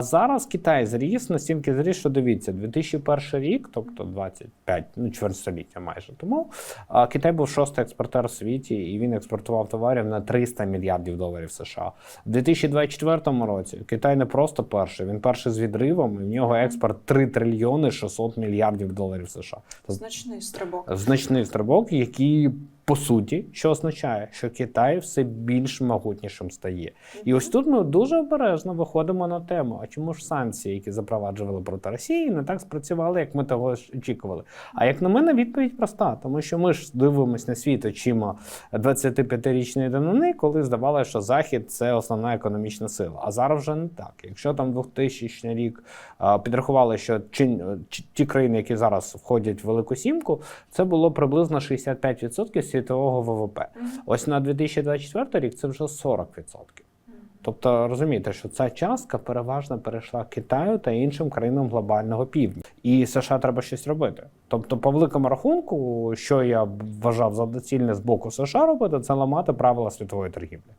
Зараз Китай зріс настільки зріс, що дивіться, 2001 рік, тобто 25, ну чверть століття майже тому, Китай був шостий експортер у світі, і він експортував товарів на 300 мільярдів доларів США. У 2024 році Китай не просто перший, він перший з відривом, і в нього експорт 3 трильйони 600 мільярдів доларів США. Значний стрибок. значний стрибок, який по суті, що означає, що Китай все більш могутнішим стає. І ось тут ми дуже обережно виходимо на тему: а чому ж санкції, які запроваджували проти Росії, не так спрацювали, як ми того ж очікували? А як на мене, відповідь проста, тому що ми ж дивимося на світ очима 25-річної давнини, коли здавалося, що Захід це основна економічна сила. А зараз вже не так. Якщо там 2000 рік підрахували, що ті країни, які зараз входять в Велику Сімку, це було приблизно 65% світового ВВП. Ось на 2024 рік це вже 40%. Тобто розумієте, що ця частка переважно перейшла Китаю та іншим країнам глобального півдня, і США треба щось робити. Тобто, по великому рахунку, що я вважав за доцільне з боку США робити, це ламати правила світової торгівлі.